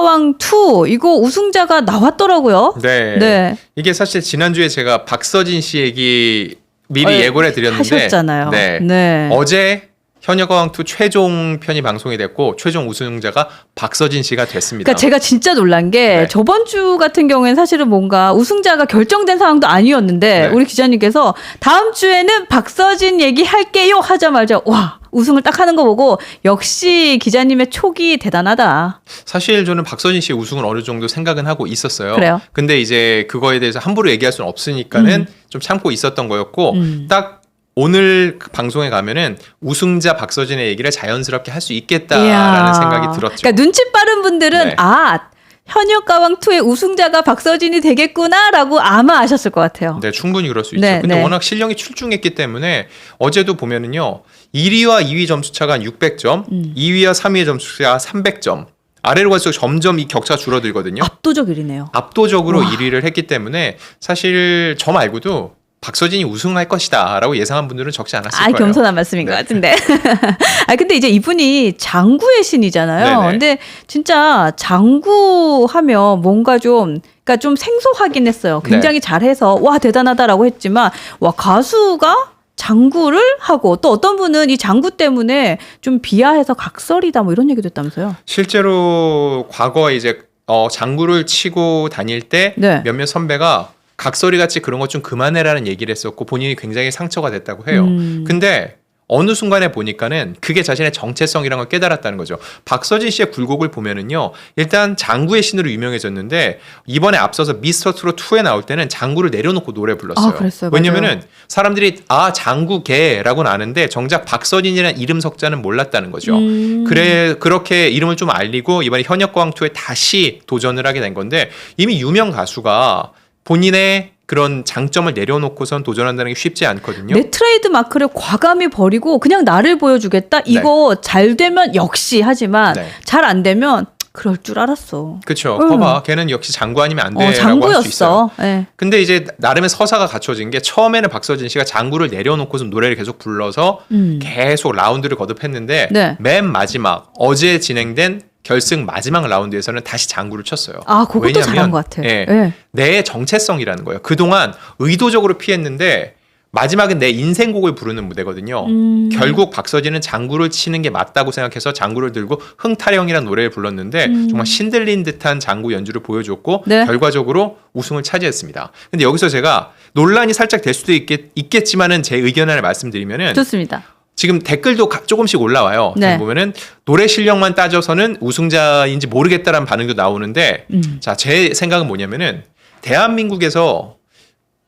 현역가왕 2 이거 우승자가 나왔더라고요. 네. 네. 이게 사실 지난주에 제가 박서진 씨 얘기 미리 어, 예고를 해드렸는데 하셨잖아요. 네. 네. 어제 현역어왕2 최종 편이 방송이 됐고 최종 우승자가 박서진 씨가 됐습니다. 그러니까 제가 진짜 놀란 게 네. 저번 주 같은 경우에는 사실은 뭔가 우승자가 결정된 상황도 아니었는데 네. 우리 기자님께서 다음 주에는 박서진 얘기할게요 하자마자 와 우승을 딱 하는 거 보고 역시 기자님의 촉이 대단하다. 사실 저는 박서진 씨의 우승을 어느 정도 생각은 하고 있었어요. 그래요? 근데 이제 그거에 대해서 함부로 얘기할 수는 없으니까는 좀 참고 있었던 거였고 음. 딱 오늘 그 방송에 가면은 우승자 박서진의 얘기를 자연스럽게 할 수 있겠다라는 이야. 생각이 들었죠. 그러니까 눈치 빠른 분들은 네. 아 현역가왕 2의 우승자가 박서진이 되겠구나라고 아마 아셨을 것 같아요. 네, 충분히 그럴 수 있죠. 네, 근데 네. 워낙 실력이 출중했기 때문에 어제도 보면은요. 1위와 2위 점수 차가 한 600점, 음. 2위와 3위의 점수가 300점. 아래로 갈수록 점점 이 격차가 줄어들거든요. 압도적 1위네요. 압도적으로 와. 1위를 했기 때문에 사실 저 말고도 박서진이 우승할 것이다라고 예상한 분들은 적지 않았을 아, 거예요. 겸손한 말씀인 네. 것 같은데. 아, 근데 이제 이분이 장구의 신이잖아요. 네네. 근데 진짜 장구 하면 뭔가 좀, 그러니까 좀 생소하긴 했어요. 굉장히 네. 잘해서, 와, 대단하다라고 했지만, 와, 가수가 장구를 하고 또 어떤 분은 이 장구 때문에 좀 비하해서 각설이다 뭐 이런 얘기도 했다면서요. 실제로 과거에 이제 어, 장구를 치고 다닐 때 네. 몇몇 선배가 각설이 같이 그런 것 좀 그만해라는 얘기를 했었고 본인이 굉장히 상처가 됐다고 해요. 음. 근데 어느 순간에 보니까는 그게 자신의 정체성이라는 걸 깨달았다는 거죠. 박서진 씨의 굴곡을 보면은요. 일단 장구의 신으로 유명해졌는데 이번에 앞서서 미스터 트롯 2에 나올 때는 장구를 내려놓고 노래 불렀어요. 아, 그랬어요. 왜냐면은 사람들이 아 장구개라고는 아는데 정작 박서진이라는 이름 석자는 몰랐다는 거죠. 음. 그래 그렇게 이름을 좀 알리고 이번에 현역광 투에 다시 도전을 하게 된 건데 이미 유명 가수가 본인의 그런 장점을 내려놓고선 도전한다는 게 쉽지 않거든요. 내 트레이드 마크를 과감히 버리고 그냥 나를 보여주겠다. 이거 잘 되면 역시 하지만 네. 잘안 되면 그럴 줄 알았어. 그렇죠. 응. 봐봐, 걔는 역시 장구 아니면 안 어, 돼라고 할수 있어요. 예. 근데 이제 나름의 서사가 갖춰진 게 처음에는 박서진 씨가 장구를 내려놓고서 노래를 계속 불러서 음. 계속 라운드를 거듭했는데 네. 맨 마지막 어제 진행된 결승 마지막 라운드에서는 다시 장구를 쳤어요. 아, 그것도 잘한 것 같아. 예, 예. 내 정체성이라는 거예요. 그동안 의도적으로 피했는데 마지막은 내 인생곡을 부르는 무대거든요. 음. 결국 박서진은 장구를 치는 게 맞다고 생각해서 장구를 들고 흥타령이라는 노래를 불렀는데 음. 정말 신들린 듯한 장구 연주를 보여줬고 네. 결과적으로 우승을 차지했습니다. 근데 여기서 제가 논란이 살짝 될 수도 있겠, 있겠지만은 제 의견 하나 말씀드리면은 좋습니다. 지금 댓글도 가- 조금씩 올라와요. 네. 보면은 노래 실력만 따져서는 우승자인지 모르겠다라는 반응도 나오는데 음. 자, 제 생각은 뭐냐면은 대한민국에서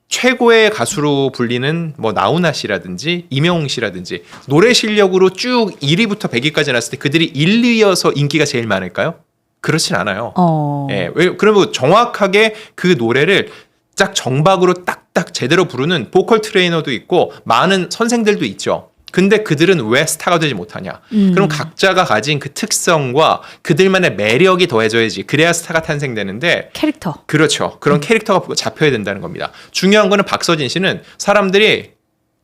최고의 가수로 불리는 뭐 나훈아 씨라든지 이명웅 씨라든지 노래 실력으로 쭉 1위부터 100위까지 났을 때 그들이 1, 2위여서 인기가 제일 많을까요? 그렇진 않아요. 어. 예, 왜 그러면 정확하게 그 노래를 딱 정박으로 딱딱 제대로 부르는 보컬 트레이너도 있고 많은 선생들도 있죠. 근데 그들은 왜 스타가 되지 못하냐? 음. 그럼 각자가 가진 그 특성과 그들만의 매력이 더해져야지 그래야 스타가 탄생되는데 캐릭터. 그렇죠. 그런 캐릭터가 잡혀야 된다는 겁니다. 중요한 거는 박서진 씨는 사람들이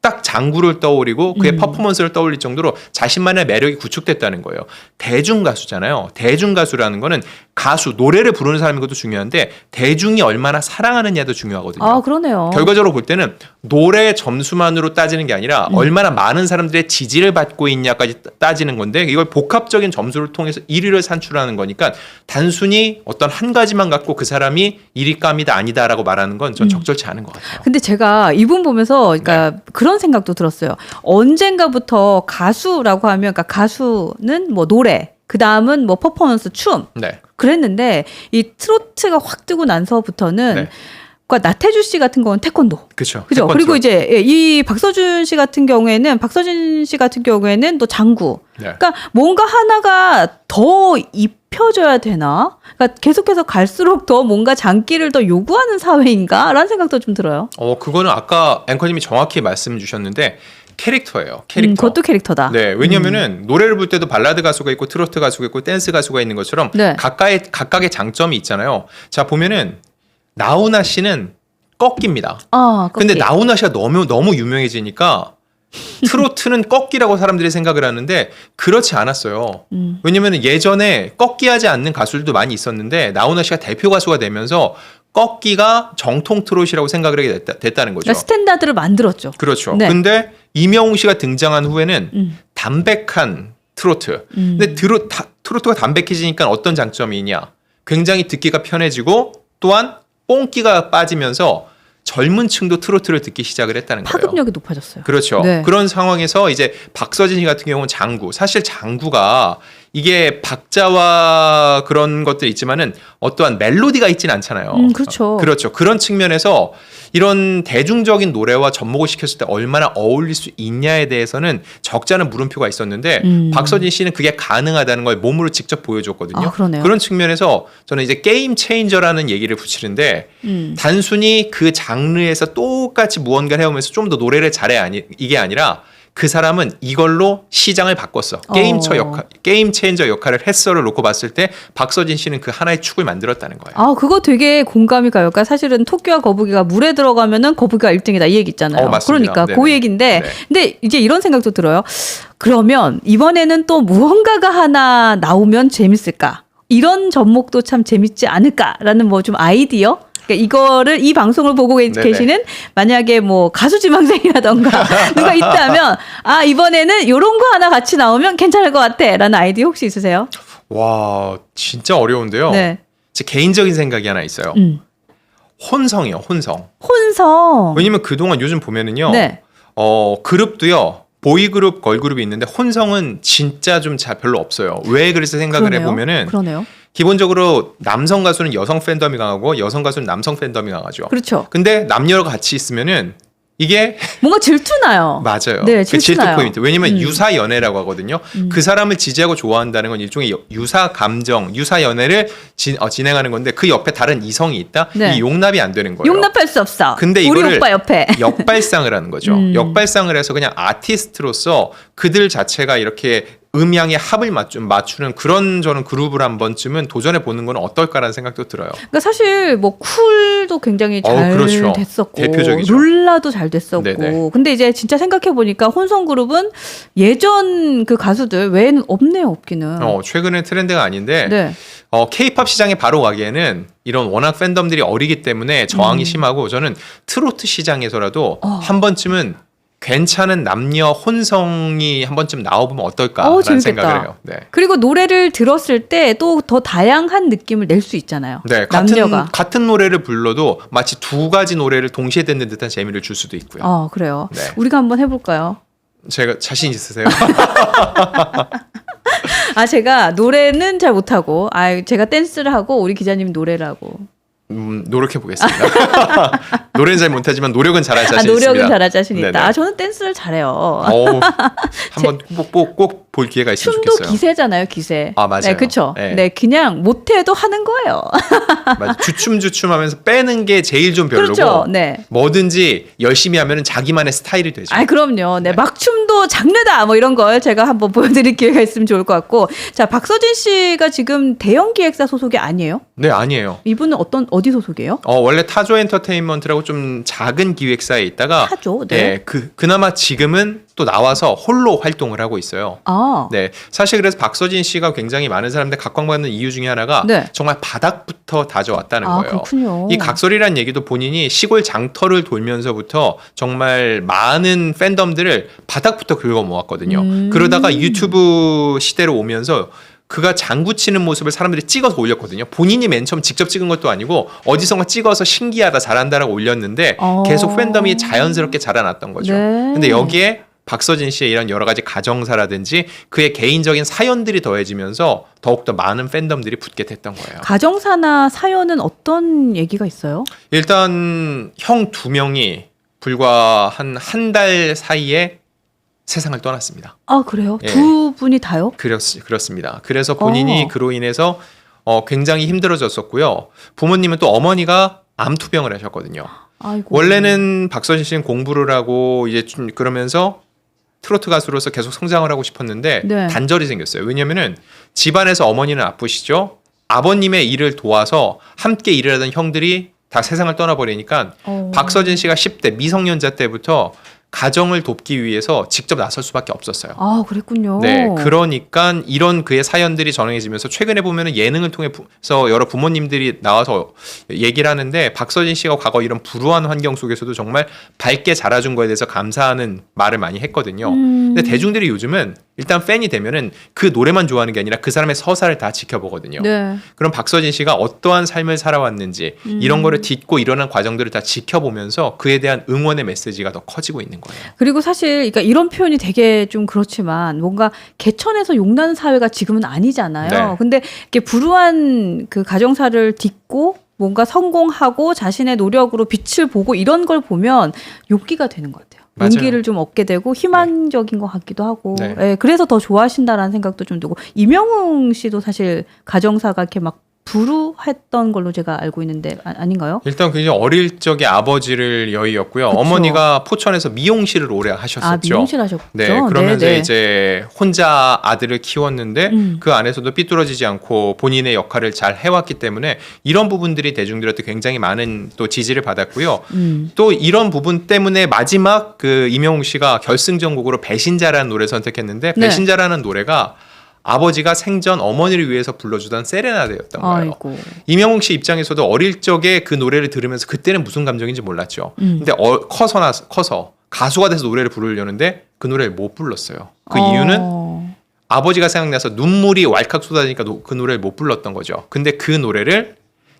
딱 장구를 떠올리고 그의 음. 퍼포먼스를 떠올릴 정도로 자신만의 매력이 구축됐다는 거예요. 대중 가수잖아요. 대중 가수라는 거는 가수 노래를 부르는 사람인 것도 중요한데 대중이 얼마나 사랑하느냐도 중요하거든요. 아, 그러네요. 결과적으로 볼 때는 노래 점수만으로 따지는 게 아니라 음. 얼마나 많은 사람들의 지지를 받고 있냐까지 따- 따지는 건데 이걸 복합적인 점수를 통해서 1위를 산출하는 거니까 단순히 어떤 한 가지만 갖고 그 사람이 1위감이다 아니다라고 말하는 건 음. 전 적절치 않은 것 같아요. 근데 제가 이분 보면서 그러니까 네. 그런 생각도 들었어요. 언젠가부터 가수라고 하면 그러니까 가수는 뭐 노래, 그 다음은 뭐 퍼포먼스, 춤 네. 그랬는데 이 트로트가 확 뜨고 나서부터는 네. 그러니까 나태주 씨 같은 경우는 태권도. 그렇죠. 그죠? 그리고 이제 예, 이 박서준 씨 같은 경우에는 박서진 씨 같은 경우에는 또 장구. 네. 그러니까 뭔가 하나가 더 입혀져야 되나? 그러니까 계속해서 갈수록 더 뭔가 장기를 더 요구하는 사회인가라는 생각도 좀 들어요. 어 그거는 아까 앵커님이 정확히 말씀 주셨는데 캐릭터예요. 캐릭터. 음, 그것도 캐릭터다. 네, 왜냐면은 노래를 부를 때도 발라드 가수가 있고 트로트 가수가 있고 댄스 가수가 있는 것처럼 네. 각각의 각각의 장점이 있잖아요. 자 보면은 나훈아 씨는 꺾입니다. 아, 근데. 나훈아 씨가 너무 너무 유명해지니까 트로트는 꺾기라고 사람들이 생각을 하는데 그렇지 않았어요. 음. 왜냐면 예전에 꺾기하지 않는 가수들도 많이 있었는데 나훈아 씨가 대표 가수가 되면서 꺾기가 정통 트롯이라고 생각을 하게 됐다, 됐다 는 거죠. 그러니까 스탠다드를 만들었죠. 그렇죠. 네. 근데 이명웅 씨가 등장한 후에는 음. 담백한 트로트. 음. 근데 드로, 다- 트로트가 담백해지니까 어떤 장점이 있냐? 굉장히 듣기가 편해지고 또한 뽕기가 빠지면서 젊은 층도 트로트를 듣기 시작을 했다는 거예요. 파급력이 높아졌어요. 그렇죠. 네. 그런 상황에서 이제 박서진 씨 같은 경우는 장구. 사실 장구가 이게 박자와 그런 것들이 있지만은 어떠한 멜로디가 있진 않잖아요. 음, 그렇죠. 그렇죠. 그런 측면에서 이런 대중적인 노래와 접목을 시켰을 때 얼마나 어울릴 수 있냐에 대해서는 적잖은 물음표가 있었는데 음. 박서진 씨는 그게 가능하다는 걸 몸으로 직접 보여줬거든요. 아, 그러네요. 런 측면에서 저는 이제 게임 체인저라는 얘기를 붙이는데 음. 단순히 그 장르에서 똑같이 무언가를 해오면서 좀 더 노래를 잘해 아니 이게 아니라 그 사람은 이걸로 시장을 바꿨어. 게임처 어. 역할, 게임 체인저 역할을 했어를 놓고 봤을 때 박서진 씨는 그 하나의 축을 만들었다는 거예요. 아, 그거 되게 공감이 가요. 그러니까 사실은 토끼와 거북이가 물에 들어가면은 거북이가 1등이다 이 얘기 있잖아요. 어. 그러니까 네네. 그 얘기인데 네. 근데 이제 이런 생각도 들어요. 그러면 이번에는 또 무언가가 하나 나오면 재밌을까? 이런 접목도 참 재밌지 않을까라는 뭐 좀 아이디어? 그러니까 이거를 이 방송을 보고 계-. 계시는 만약에 뭐 가수 지망생이라던가 누가 있다면 아 이번에는 요런 거 하나 같이 나오면 괜찮을 것 같아라는 아이디어 혹시 있으세요? 와 진짜 어려운데요. 네. 제 개인적인 생각이 하나 있어요. 음. 혼성이요, 혼성. 혼성. 왜냐면 그동안 요즘 보면은요, 네. 어 그룹도요. 보이그룹, 걸그룹이 있는데 혼성은 진짜 좀 잘 별로 없어요. 왜 그래서 생각을 그러네요. 해보면은 그러네요. 기본적으로 남성 가수는 여성 팬덤이 강하고 여성 가수는 남성 팬덤이 강하죠. 그렇죠. 근데 남녀가 같이 있으면은 이게 뭔가 질투나요. 맞아요. 네, 그 질투 질투나요. 포인트. 왜냐면 음. 유사 연애라고 하거든요. 음. 그 사람을 지지하고 좋아한다는 건 일종의 여- 유사 감정, 유사 연애를 진, 어, 진행하는 건데 그 옆에 다른 이성이 있다. 네. 이 용납이 안 되는 거예요. 용납할 수 없어. 근데 이거를 오빠 옆에. 역발상을 하는 거죠. 음. 역발상을 해서 그냥 아티스트로서 그들 자체가 이렇게 음향의 합을 맞추, 맞추는 그런 저는 그룹을 한 번쯤은 도전해 보는 건 어떨까라는 생각도 들어요. 그러니까 사실 뭐 쿨도 굉장히 어, 잘 그렇죠. 됐었고 대표적이죠. 룰라도 잘 됐었고 네네. 근데 이제 진짜 생각해 보니까 혼성 그룹은 예전 그 가수들 외에는 없네요 없기는. 어, 최근에 트렌드가 아닌데 네. 어, K-팝 시장에 바로 가기에는 이런 워낙 팬덤들이 어리기 때문에 저항이 음. 심하고 저는 트로트 시장에서라도 어. 한 번쯤은 괜찮은 남녀 혼성이 한 번쯤 나와보면 어떨까라는 어. 생각을 해요. 네. 그리고 노래를 들었을 때 또 더 다양한 느낌을 낼 수 있잖아요. 네, 같은 남녀가. 같은 노래를 불러도 마치 두 가지 노래를 동시에 듣는 듯한 재미를 줄 수도 있고요. 어 그래요. 네. 우리가 한번 해볼까요? 제가 자신 있으세요? 아 제가 노래는 잘 못하고 아 제가 댄스를 하고 우리 기자님 노래를 하고 음, 노력해 보겠습니다. 노래는 잘 못하지만 노력은 잘할 자신 아 노력은 있습니다. 잘할 자신 있다. 아 저는 댄스를 잘해요. 어우, 한번 꼭볼 기회가 있으면 춤도 좋겠어요. 기세잖아요, 기세. 아, 맞아요. 네, 그렇죠. 네. 네. 그냥 못해도 하는 거예요. 맞아. 주춤 주춤하면서 빼는 게 제일 좀 별로고 그렇죠. 네. 뭐든지 열심히 하면 자기만의 스타일이 되죠. 아, 그럼요. 네, 네. 막춤도 장르다. 뭐 이런 걸 제가 한번 보여드릴 기회가 있으면 좋을 것 같고. 자, 박서진 씨가 지금 대형 기획사 소속이 아니에요? 네, 아니에요. 이분은 어떤 어디 소속이에요? 어, 원래 타조 엔터테인먼트라고 좀 작은 기획사에 있다가 타조, 네. 네, 그 그나마 지금은 또 나와서 홀로 활동을 하고 있어요. 아, 네, 사실 그래서 박서진 씨가 굉장히 많은 사람들 각광받는 이유 중에 하나가 네. 정말 바닥부터 다져왔다는 아 거예요. 그렇군요. 이 각설이라는 얘기도 본인이 시골 장터를 돌면서부터 정말 많은 팬덤들을 바닥부터 긁어 모았거든요. 음. 그러다가 유튜브 시대로 오면서 그가 장구 치는 모습을 사람들이 찍어서 올렸거든요. 본인이 맨 처음 직접 찍은 것도 아니고 어디선가 찍어서 신기하다 잘한다라고 올렸는데 어. 계속 팬덤이 자연스럽게 자라났던 거죠. 네. 근데 여기에 박서진 씨의 이런 여러 가지 가정사라든지 그의 개인적인 사연들이 더해지면서 더욱더 많은 팬덤들이 붙게 됐던 거예요. 가정사나 사연은 어떤 얘기가 있어요? 일단 형 두 명이 불과 한 한 달 사이에 세상을 떠났습니다. 아, 그래요? 예. 두 분이 다요? 그렇, 그렇습니다. 그래서 본인이 어. 그로 인해서 어, 굉장히 힘들어졌었고요. 부모님은 또 어머니가 암투병을 하셨거든요. 아이고. 원래는 박서진 씨는 공부를 하고 이제 좀 그러면서 트로트 가수로서 계속 성장을 하고 싶었는데 네. 단절이 생겼어요. 왜냐면은 집안에서 어머니는 아프시죠. 아버님의 일을 도와서 함께 일을 하던 형들이 다 세상을 떠나버리니까 어. 박서진 씨가 10대 미성년자 때부터 가정을 돕기 위해서 직접 나설 수밖에 없었어요. 아, 그랬군요. 네, 그러니까 이런 그의 사연들이 전해지면서 최근에 보면은 예능을 통해서 여러 부모님들이 나와서 얘기를 하는데 박서진 씨가 과거 이런 불우한 환경 속에서도 정말 밝게 자라준 거에 대해서 감사하는 말을 많이 했거든요. 음. 근데 대중들이 요즘은 일단 팬이 되면은 그 노래만 좋아하는 게 아니라 그 사람의 서사를 다 지켜보거든요. 네. 그럼 박서진 씨가 어떠한 삶을 살아왔는지 음. 이런 거를 딛고 일어난 과정들을 다 지켜보면서 그에 대한 응원의 메시지가 더 커지고 있는 거예요. 그리고 사실 그러니까 이런 표현이 되게 좀 그렇지만 뭔가 개천에서 용나는 사회가 지금은 아니잖아요. 네. 근데 이렇게 불우한 그 가정사를 딛고 뭔가 성공하고 자신의 노력으로 빛을 보고 이런 걸 보면 용기가 되는 것 같아요. 맞아요. 용기를 좀 얻게 되고 희망적인 것 같기도 하고, 네. 예, 그래서 더 좋아하신다라는 생각도 좀 들고 이명웅 씨도 사실 가정사가 이렇게 막 불우했던 걸로 제가 알고 있는데 아, 아닌가요? 일단 굉장히 어릴 적에 아버지를 여의였고요. 그쵸. 어머니가 포천에서 미용실을 오래 아 하셨었죠. 미용실 하셨죠. 네, 그러면서 네, 네. 이제 혼자 아들을 키웠는데 음. 그 안에서도 삐뚤어지지 않고 본인의 역할을 잘 해왔기 때문에 이런 부분들이 대중들한테 굉장히 많은 또 지지를 받았고요. 음. 또 이런 부분 때문에 마지막 그 이명웅 씨가 결승전곡으로 배신자라는 노래 선택했는데 네. 배신자라는 노래가 아버지가 생전 어머니를 위해서 불러주던 세레나데였던 거예요. 아이고. 이명웅 씨 입장에서도 어릴 적에 그 노래를 들으면서 그때는 무슨 감정인지 몰랐죠. 음. 근데 어, 커서 나 커서 가수가 돼서 노래를 부르려는데 그 노래를 못 불렀어요. 그 어. 이유는 아버지가 생각나서 눈물이 왈칵 쏟아지니까 노- 그 노래를 못 불렀던 거죠. 근데 그 노래를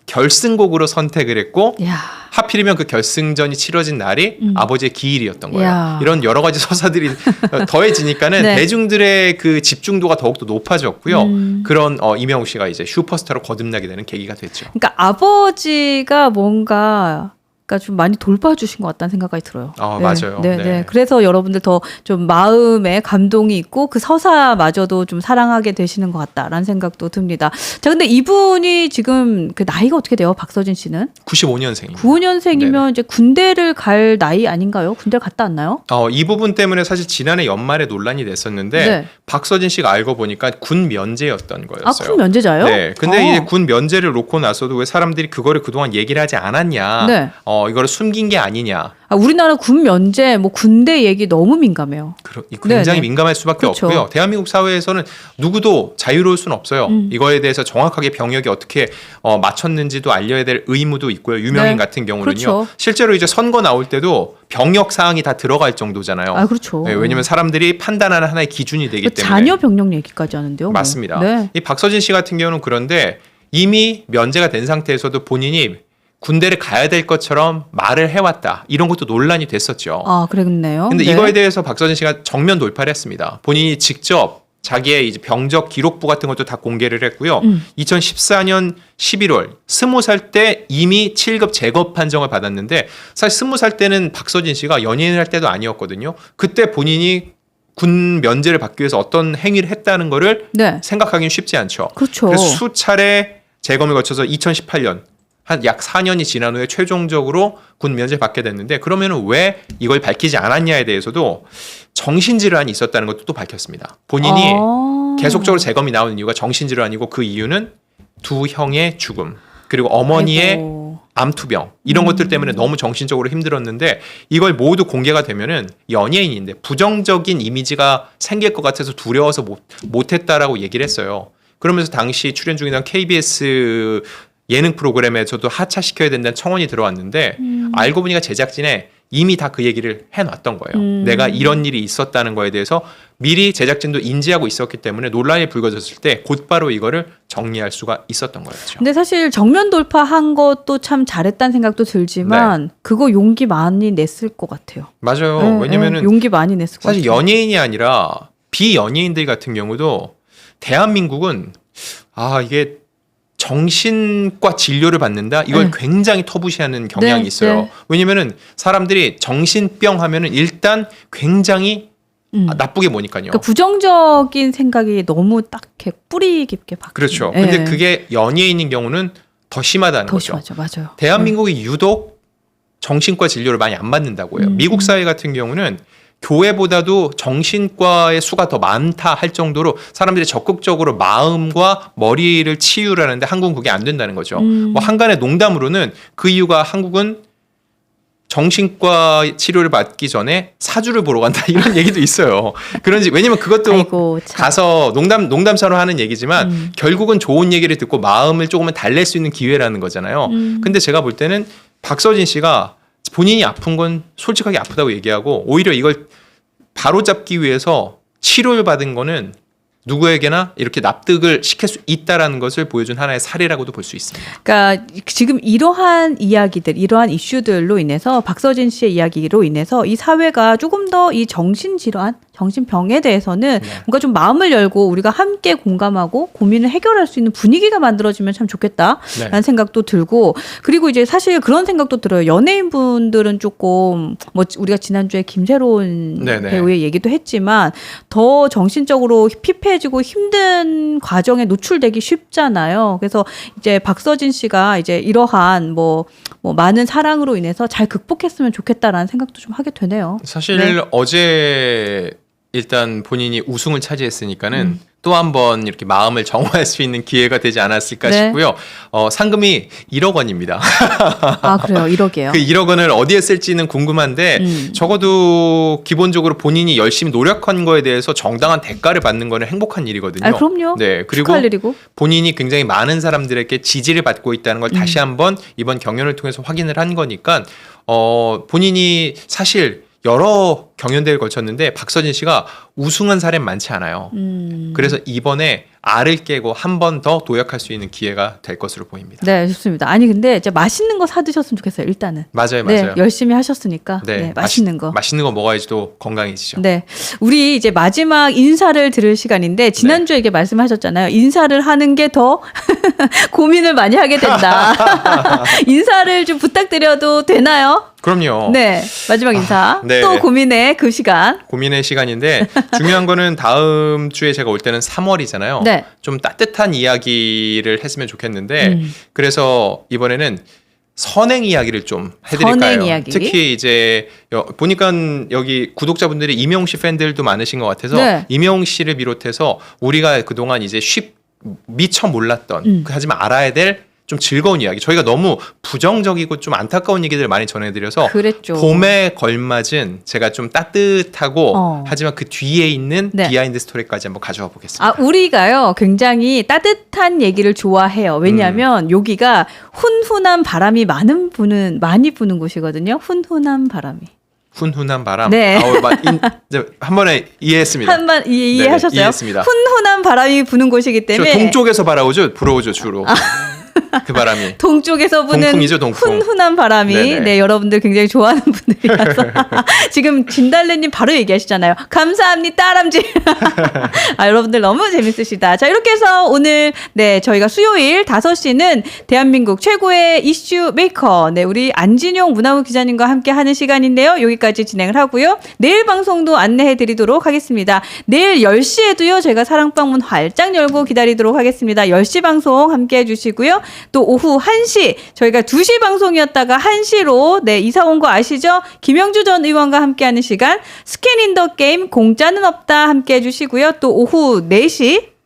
결승곡으로 선택을 했고 야. 하필이면 그 결승전이 치러진 날이 음. 아버지의 기일이었던 거예요. 야. 이런 여러 가지 서사들이 더해지니까는 네. 대중들의 그 집중도가 더욱더 높아졌고요. 음. 그런 어, 이명웅 씨가 이제 슈퍼스타로 거듭나게 되는 계기가 됐죠. 그러니까 아버지가 뭔가 그러니까 좀 많이 돌봐주신 것 같다는 생각이 들어요. 아, 맞아요. 네, 네. 네. 그래서 여러분들 더 좀 마음에 감동이 있고 그 서사마저도 좀 사랑하게 되시는 것 같다라는 생각도 듭니다. 자, 근데 이분이 지금 그 나이가 어떻게 돼요? 박서진 씨는 95년생입니다. 95년생이면 이제 군대를 갈 나이 아닌가요? 군대 갔다 왔나요? 어, 이 부분 때문에 사실 지난해 연말에 논란이 됐었는데 네. 박서진 씨가 알고 보니까 군 면제였던 아, 거였어요. 군 면제자요? 네. 근데 어. 이제 군 면제를 놓고 나서도 왜 사람들이 그거를 그동안 얘기를 하지 않았냐? 네. 어, 이거를 숨긴 게 아니냐? 아, 우리나라 군 면제, 뭐 군대 얘기 너무 민감해요. 그러- 굉장히 네네. 민감할 수밖에 그렇죠. 없고요. 대한민국 사회에서는 누구도 자유로울 수는 없어요. 음. 이거에 대해서 정확하게 병역이 어떻게 어, 맞췄는지도 알려야 될 의무도 있고요. 유명인 네. 같은 경우는요. 그렇죠. 실제로 이제 선거 나올 때도 병역 사항이 다 들어갈 정도잖아요. 아, 그렇죠. 네, 왜냐하면 사람들이 판단하는 하나의 기준이 되기 그 때문에 자녀 병력 얘기까지 하는데요. 뭐. 맞습니다. 네. 이 박서진 씨 같은 경우는 그런데 이미 면제가 된 상태에서도 본인이 군대를 가야 될 것처럼 말을 해왔다. 이런 것도 논란이 됐었죠. 아, 그랬네요. 근데 네. 이거에 대해서 박서진 씨가 정면 돌파를 했습니다. 본인이 직접 자기의 이제 병적 기록부 같은 것도 다 공개를 했고요. 음. 2014년 11월 스무 살때 이미 7급 재급 판정을 받았는데 사실 스무 살 때는 박서진 씨가 연예인을 할 때도 아니었거든요. 그때 본인이 군 면제를 받기 위해서 어떤 행위를 했다는 거를 네. 생각하기는 쉽지 않죠. 그렇죠. 그래서 수차례 재검을 거쳐서 2018년 한 약 4년이 지난 후에 최종적으로 군 면제 받게 됐는데 그러면은 왜 이걸 밝히지 않았냐에 대해서도 정신질환이 있었다는 것도 또 밝혔습니다. 본인이 아. 계속적으로 재검이 나오는 이유가 정신질환이고 그 이유는 두 형의 죽음 그리고 어머니의 아이고. 암투병 이런 음. 것들 때문에 너무 정신적으로 힘들었는데 이걸 모두 공개가 되면은 연예인인데 부정적인 이미지가 생길 것 같아서 두려워서 못 못했다라고 얘기를 했어요. 그러면서 당시 출연 중이던 KBS 예능 프로그램에서도 하차시켜야 된다는 청원이 들어왔는데 음. 알고 보니까 제작진에 이미 다 그 얘기를 해놨던 거예요. 음. 내가 이런 일이 있었다는 거에 대해서 미리 제작진도 인지하고 있었기 때문에 논란이 불거졌을 때 곧바로 이거를 정리할 수가 있었던 거였죠. 근데 사실 정면 돌파한 것도 참 잘했다는 생각도 들지만 그거 용기 많이 냈을 것 같아요. 맞아요. 네, 왜냐면은 네, 용기 많이 냈을 것 사실 같아요. 연예인이 아니라 비연예인들 같은 경우도 대한민국은 아 이게 정신과 진료를 받는다 이걸 네. 굉장히 터부시하는 경향이 네, 있어요. 네. 왜냐면은 사람들이 정신병 하면은 일단 굉장히 음. 아, 나쁘게 보니까요. 그러니까 부정적인 생각이 너무 딱해 뿌리 깊게 박힌. 그렇죠. 예. 근데 그게 연예인인 경우는 더 심하다는 더 거죠. 심하죠, 맞아요. 대한민국이 유독 정신과 진료를 많이 안 받는다고 해요. 음. 미국 사회 같은 경우는 교회보다도 정신과의 수가 더 많다 할 정도로 사람들이 적극적으로 마음과 머리를 치유하는데 한국은 그게 안 된다는 거죠. 음. 뭐 한간의 농담으로는 그 이유가 한국은 정신과 치료를 받기 전에 사주를 보러 간다 이런 얘기도 있어요. 그런지 왜냐면 그것도 아이고 참. 가서 농담 농담처럼 하는 얘기지만 음. 결국은 좋은 얘기를 듣고 마음을 조금은 달랠 수 있는 기회라는 거잖아요. 음. 근데 제가 볼 때는 박서진 씨가 본인이 아픈 건 솔직하게 아프다고 얘기하고 오히려 이걸 바로 잡기 위해서 치료를 받은 거는 누구에게나 이렇게 납득을 시킬 수 있다라는 것을 보여준 하나의 사례라고도 볼 수 있습니다. 그러니까 지금 이러한 이야기들, 이러한 이슈들로 인해서 박서진 씨의 이야기로 인해서 이 사회가 조금 더 이 정신 질환, 정신병에 대해서는 네. 뭔가 좀 마음을 열고 우리가 함께 공감하고 고민을 해결할 수 있는 분위기가 만들어지면 참 좋겠다라는 네. 생각도 들고 그리고 이제 사실 그런 생각도 들어요. 연예인 분들은 조금 뭐 우리가 지난주에 김세론 네네. 배우의 얘기도 했지만 더 정신적으로 피폐 해지고 힘든 과정에 노출되기 쉽잖아요. 그래서 이제 박서진 씨가 이제 이러한 뭐, 뭐 많은 사랑으로 인해서 잘 극복했으면 좋겠다라는 생각도 좀 하게 되네요. 사실 네. 어제 일단 본인이 우승을 차지했으니까는 음. 또 한 번 이렇게 마음을 정화할 수 있는 기회가 되지 않았을까 네. 싶고요. 어, 상금이 1억 원입니다. 아 그래요, 이러게요. 그 1억 원을 어디에 쓸지는 궁금한데 음. 적어도 기본적으로 본인이 열심히 노력한 거에 대해서 정당한 대가를 받는 거는 행복한 일이거든요. 아 그럼요. 네, 그리고 축하할 일이고. 본인이 굉장히 많은 사람들에게 지지를 받고 있다는 걸 음. 다시 한번 이번 경연을 통해서 확인을 한 거니까 어 본인이 사실 여러 경연대회를 거쳤는데 박서진 씨가 우승한 사례는 많지 않아요. 음. 그래서 이번에 알을 깨고 한 번 더 도약할 수 있는 기회가 될 것으로 보입니다. 네, 좋습니다. 아니 근데 이제 맛있는 거 사 드셨으면 좋겠어요. 일단은. 맞아요, 네, 맞아요. 열심히 하셨으니까. 네, 네, 맛있는 거. 맛있는 거 먹어야지 또 건강해지죠. 네. 우리 이제 마지막 인사를 들을 시간인데 지난주에 이게 말씀하셨잖아요. 인사를 하는 게 더 고민을 많이 하게 된다. 인사를 좀 부탁드려도 되나요? 그럼요. 네. 마지막 인사. 네. 또 고민의 그 시간. 고민의 시간인데 중요한 거는 다음 주에 제가 올 때는 3월이잖아요. 네. 좀 따뜻한 이야기를 했으면 좋겠는데 음. 그래서 이번에는 선행 이야기를 좀 해드릴까요? 선행 이야기. 특히 이제 여- 보니까 여기 구독자분들이 이명 씨 팬들도 많으신 것 같아서 네. 이명 씨를 비롯해서 우리가 그동안 이제 쉽 미처 몰랐던 음. 하지만 알아야 될 좀 즐거운 이야기. 저희가 너무 부정적이고 좀 안타까운 얘기들을 많이 전해드려서 그랬죠. 봄에 걸맞은 제가 좀 따뜻하고 어. 하지만 그 뒤에 있는 네. 비하인드 스토리까지 한번 가져와 보겠습니다. 아, 우리가요, 굉장히 따뜻한 얘기를 좋아해요. 왜냐하면 음. 여기가 훈훈한 바람이 많은 부는, 많이 부는 곳이거든요. 훈훈한 바람이. 훈훈한 바람. 네. 아우, 마- 인- 이제 한 번에 이해했습니다. 한번 이- 이해하셨어요? 네네, 이해했습니다. 훈훈한 바람이 부는 곳이기 저 때문에 동쪽에서 바라오죠, 불어오죠 주로. 그 바람이. 동쪽에서 부는 동풍이죠, 동풍. 훈훈한 바람이 네네. 네 여러분들 굉장히 좋아하는 분들이라서 지금 진달래님 바로 얘기하시잖아요. 감사합니다, 따람쥐. 아 여러분들 너무 재밌으시다. 자 이렇게 해서 오늘 네 저희가 수요일 5시는 대한민국 최고의 이슈 메이커 네 우리 안진용 문화부 기자님과 함께 하는 시간인데요. 여기까지 진행을 하고요. 내일 방송도 안내해 드리도록 하겠습니다. 내일 10시에도요 제가 사랑방 문 활짝 열고 기다리도록 하겠습니다. 10시 방송 함께 해주시고요. 또 오후 1시 저희가 2시 방송이었다가 1시로 네 이사 온 거 아시죠? 김영주 전 의원과 함께하는 시간 스캔 인더 게임 공짜는 없다 함께 해주시고요. 또 오후 4시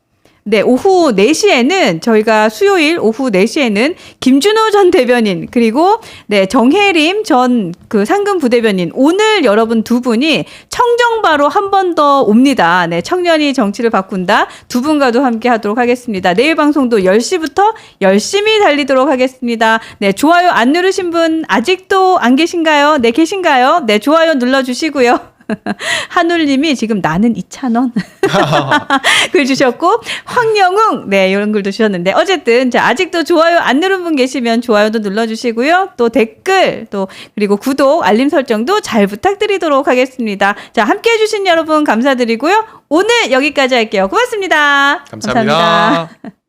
네, 오후 4시에는 저희가 수요일 오후 4시에는 김준호 전 대변인 그리고 네, 정혜림 전 그 상금 부대변인 오늘 여러분 두 분이 청정바로 한 번 더 옵니다. 네, 청년이 정치를 바꾼다. 두 분과도 함께 하도록 하겠습니다. 내일 방송도 10시부터 열심히 달리도록 하겠습니다. 네, 좋아요 안 누르신 분 아직도 안 계신가요? 네, 계신가요? 네, 좋아요 눌러 주시고요. 한울님이 지금 나는 2,000원. 글 주셨고 황영웅. 네 이런 글도 주셨는데. 어쨌든 자 아직도 좋아요 안 누른 분 계시면 좋아요도 눌러주시고요. 또 댓글 또 그리고 구독 알림 설정도 잘 부탁드리도록 하겠습니다. 자 함께해 주신 여러분 감사드리고요. 오늘 여기까지 할게요. 고맙습니다. 감사합니다.